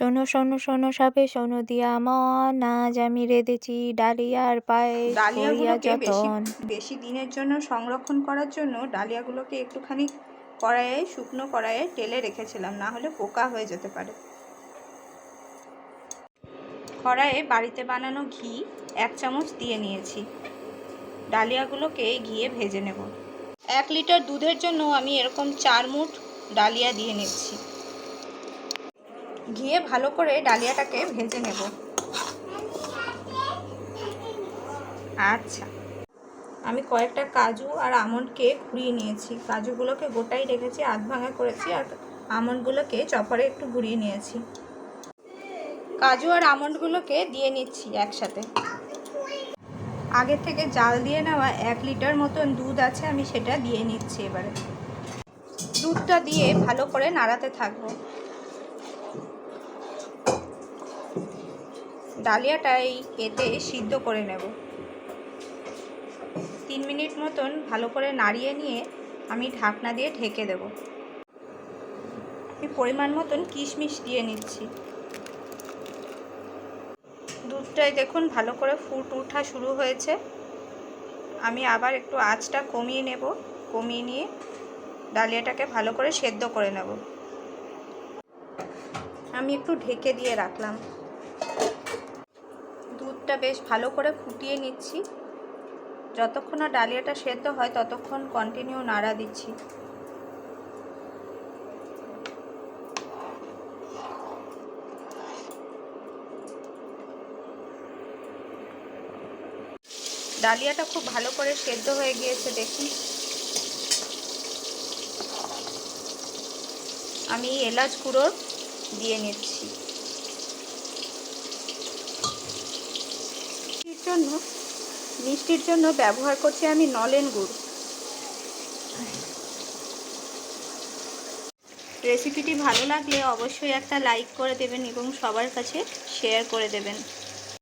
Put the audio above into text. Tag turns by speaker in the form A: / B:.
A: শোনো শোনো শোনো সবে শোনো দিয়া মন। আজ আমি রেঁধেছি ডালিয়ার পায়ে
B: ডালিয়া
A: যতন।
B: বেশি দিনের জন্য সংরক্ষণ করার জন্য ডালিয়াগুলোকে একটুখানি কড়াইয়ে শুকনো কড়াইয়ে টেলে রেখেছিলাম না হলে পোকা হয়ে যেতে পারে। কড়াইয়ে বাড়িতে বানানো ঘি এক চামচ দিয়ে নিয়েছি। ডালিয়াগুলোকে ঘিয়ে ভেজে নেব। এক লিটার দুধের জন্য আমি এরকম চার মুঠ ডালিয়া দিয়ে নিচ্ছি। ঘিয়ে ভালো করে ডালিয়াটাকে ভেজে নেব। আচ্ছা। আমি কয়েকটা কাজু আর আমন্ডকে ঘুরিয়ে নিয়েছি। কাজুগুলোকে গোটাই রেখেছি, আধ ভাঙা করেছি আর আমন্ডগুলোকে চপারে একটু ঘুরিয়ে নিয়েছি। কাজু আর আমন্ডগুলোকে দিয়ে নিচ্ছি একসাথে। আগে থেকে জাল দিয়ে নেওয়া এক লিটার মতন দুধ আছে, আমি সেটা দিয়ে নিচ্ছি এবারে। দুধটা দিয়ে ভালো করে নাড়াতে থাকব। ডালিয়াটা এই এতে সিদ্ধ করে নেব। তিন মিনিট মতন ভালো করে নাড়িয়ে নিয়ে আমি ঢাকনা দিয়ে ঢেকে দেব। আমি পরিমাণ মতন কিশমিশ দিয়ে নিচ্ছি। দুধটায় দেখুন ভালো করে ফুট ওঠা শুরু হয়েছে। আমি আবার একটু আঁচটা কমিয়ে নেব, কমিয়ে নিয়ে ডালিয়াটাকে ভালো করে সেদ্ধ করে নেব। আমি একটু ঢেকে দিয়ে রাখলাম। দুধটা বেশ ভালো করে ফুটিয়ে নিচ্ছি। যতক্ষণ না ডালিয়াটা সেদ্ধ হয়, ততক্ষণ কন্টিনিউ নাড়া দিচ্ছি। ডালিয়াটা খুব ভালো করে সেদ্ধ হয়ে গিয়েছে, দেখুন। আমি এলাচ গুঁড়ো দিয়ে নিচ্ছি মিষ্টির জন্য, মিষ্টির জন্য ব্যবহার করছি আমি নলেন গুড়। রেসিপিটি ভালো লাগলে অবশ্যই একটা লাইক করে দেবেন এবং সবার কাছে শেয়ার করে দেবেন।